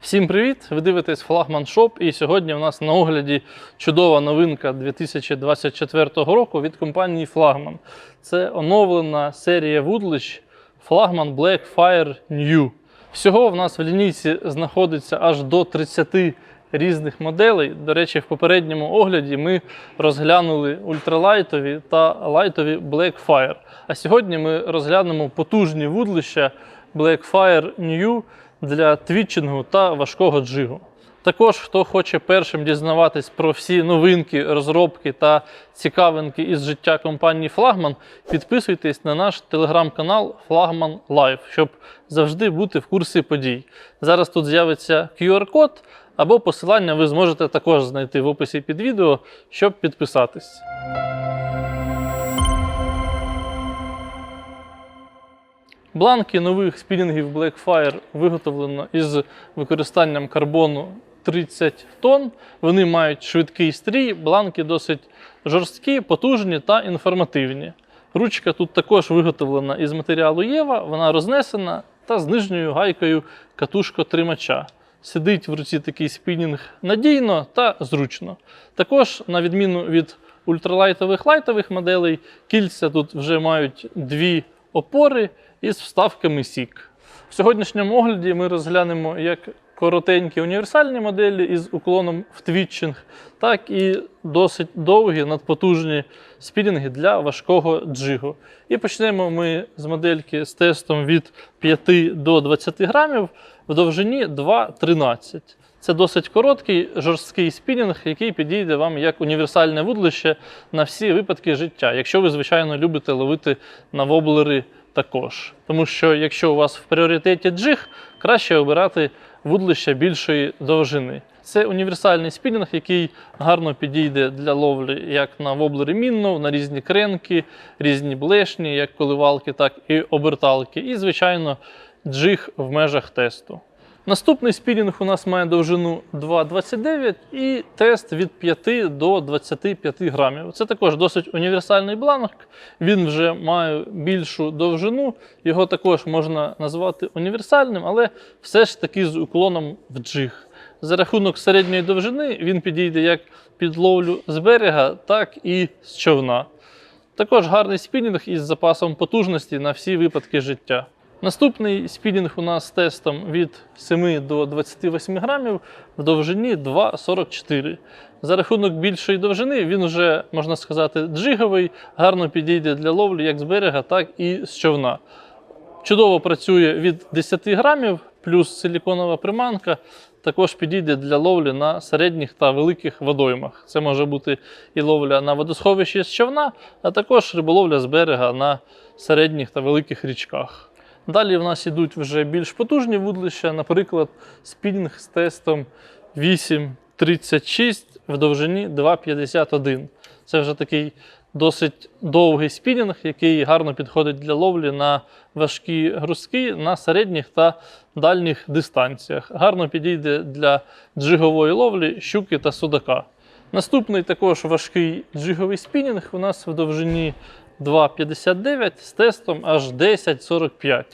Всім привіт! Ви дивитесь Флагман Шоп, і сьогодні у нас на огляді чудова новинка 2024 року від компанії Флагман. Це оновлена серія вудлищ Флагман Black Fire New. Всього в нас в лінійці знаходиться аж до 30 різних моделей. До речі, в попередньому огляді ми розглянули ультралайтові та лайтові Black Fire. А сьогодні ми розглянемо потужні вудлища Black Fire New для твітчингу та важкого джигу. Також, хто хоче першим дізнаватись про всі новинки, розробки та цікавинки із життя компанії Флагман, підписуйтесь на наш телеграм-канал Флагман Live, щоб завжди бути в курсі подій. Зараз тут з'явиться QR-код або посилання ви зможете також знайти в описі під відео, щоб підписатись. Бланки нових спінінгів Blackfire виготовлено із використанням карбону 30 тонн. Вони мають швидкий стрій, бланки досить жорсткі, потужні та інформативні. Ручка тут також виготовлена із матеріалу Єва, вона рознесена та з нижньою гайкою катушко-тримача. Сидить в руці такий спінінг надійно та зручно. Також, на відміну від ультралайтових лайтових моделей, кільця тут вже мають дві опори із вставками сік. В сьогоднішньому огляді ми розглянемо як коротенькі універсальні моделі із уклоном в твітчинг, так і досить довгі надпотужні спінінги для важкого джигу. І почнемо ми з модельки з тестом від 5 до 20 грамів в довжині 2,13. Це досить короткий, жорсткий спінінг, який підійде вам як універсальне вудлище на всі випадки життя, якщо ви, звичайно, любите ловити на воблери також. Тому що якщо у вас в пріоритеті джиг, краще обирати вудлище більшої довжини. Це універсальний спінінг, який гарно підійде для ловлі як на воблери мінно, на різні кренки, різні блешні, як коливалки, так і оберталки. І, звичайно, джиг в межах тесту. Наступний спінінг у нас має довжину 2,29 і тест від 5 до 25 грамів. Це також досить універсальний бланк. Він вже має більшу довжину, його також можна назвати універсальним, але все ж таки з уклоном в джиг. За рахунок середньої довжини він підійде як під ловлю з берега, так і з човна. Також гарний спінінг із запасом потужності на всі випадки життя. Наступний спінінг у нас з тестом від 7 до 28 грамів в довжині 2,44. За рахунок більшої довжини він вже, можна сказати, джиговий, гарно підійде для ловлі як з берега, так і з човна. Чудово працює від 10 грамів, плюс силіконова приманка. Також підійде для ловлі на середніх та великих водоймах. Це може бути і ловля на водосховищі з човна, а також риболовля з берега на середніх та великих річках. Далі в нас йдуть вже більш потужні вудлища, наприклад, спінінг з тестом 8,36 в довжині 2,51. Це вже такий досить довгий спінінг, який гарно підходить для ловлі на важкі грузки на середніх та дальніх дистанціях. Гарно підійде для джигової ловлі, щуки та судака. Наступний також важкий джиговий спінінг у нас в довжині 2,59 з тестом аж 10,45.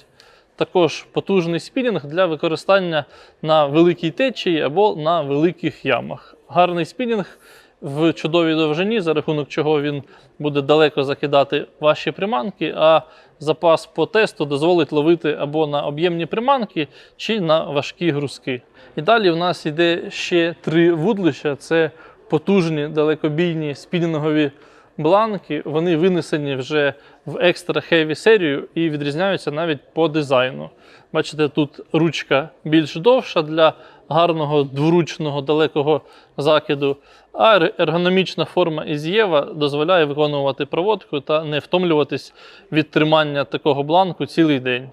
Також потужний спінінг для використання на великій течії або на великих ямах. Гарний спінінг в чудовій довжині, за рахунок чого він буде далеко закидати ваші приманки, а запас по тесту дозволить ловити або на об'ємні приманки, чи на важкі грузки. І далі в нас йде ще три вудлища: це потужні далекобійні спінінгові бланки. Вони винесені вже в екстра хеві серію і відрізняються навіть по дизайну. Бачите, тут ручка більш довша для гарного дворучного далекого закиду, а ергономічна форма із Єва дозволяє виконувати проводку та не втомлюватись від тримання такого бланку цілий день.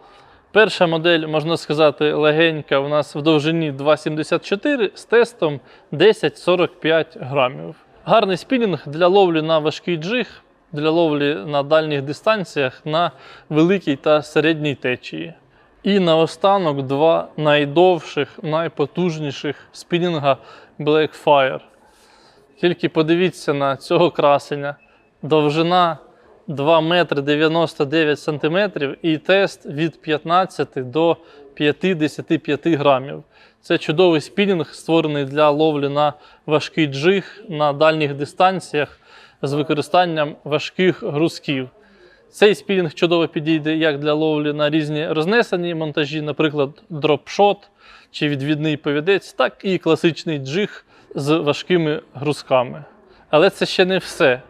Перша модель, можна сказати, легенька, у нас в довжині 2,74 з тестом 10,45 грамів. Гарний спінінг для ловлі на важкий джиг, для ловлі на дальніх дистанціях на великій та середній течії. І наостанок два найдовших, найпотужніших спінінга Blackfire. Тільки подивіться на цього красення. Довжина 2 метри 99 сантиметрів і тест від 15 до 55 грамів. Це чудовий спінінг, створений для ловлі на важкий джиг на дальніх дистанціях з використанням важких грузків. Цей спінінг чудово підійде як для ловлі на різні рознесені монтажі, наприклад, дропшот чи відвідний повідець, так і класичний джиг з важкими грузками. Але це ще не все.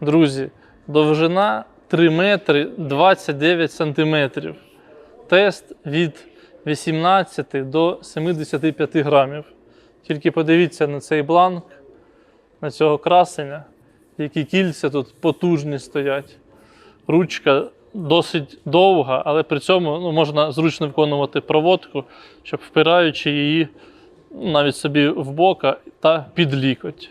Друзі, довжина 3 метри 29 сантиметрів. Тест від 18 до 75 грамів. Тільки подивіться на цей бланк, на цього красення, які кільця тут потужні стоять. Ручка досить довга, але при цьому ну, можна зручно виконувати проводку, щоб впираючи її навіть собі в бока та під лікоть.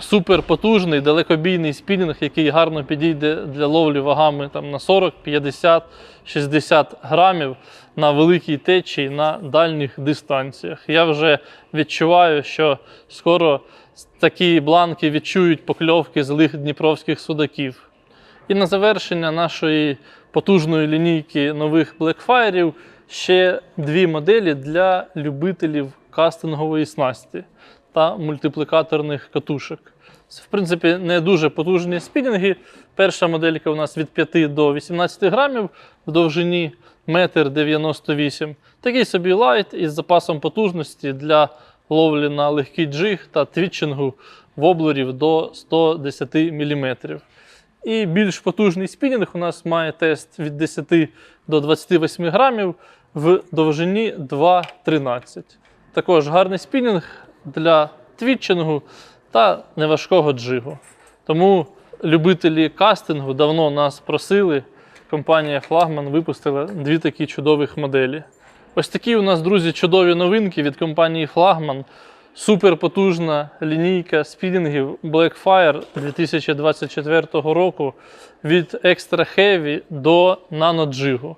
Супер потужний далекобійний спінінг, який гарно підійде для ловлі вагами там, на 40, 50, 60 грамів на великій течії на дальніх дистанціях. Я вже відчуваю, що скоро такі бланки відчують покльовки злих дніпровських судаків. І на завершення нашої потужної лінійки нових Blackfire ще дві моделі для любителів кастингової снасті та мультиплікаторних катушок. Це, в принципі, не дуже потужні спінінги. Перша моделька у нас від 5 до 18 грамів в довжині 1,98 м. Такий собі лайт із запасом потужності для ловлі на легкий джиг та твітчингу воблерів до 110 мм. І більш потужний спінінг у нас має тест від 10 до 28 грамів в довжині 2,13. Також гарний спінінг для твітчингу та неважкого джигу. Тому любителі кастингу давно нас просили. Компанія Flagman випустила дві такі чудових моделі. Ось такі у нас, друзі, чудові новинки від компанії Flagman. Суперпотужна лінійка спінінгів Blackfire 2024 року від Extra Heavy до Nano Jig.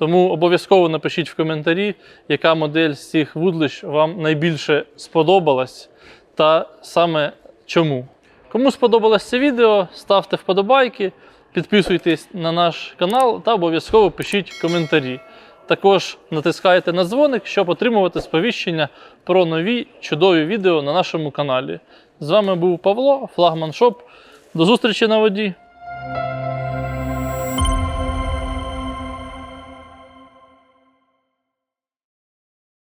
Тому обов'язково напишіть в коментарі, яка модель з цих вудлищ вам найбільше сподобалась та саме чому. Кому сподобалось це відео, ставте вподобайки, підписуйтесь на наш канал та обов'язково пишіть коментарі. Також натискайте на дзвоник, щоб отримувати сповіщення про нові чудові відео на нашому каналі. З вами був Павло, Флагман Шоп. До зустрічі на воді!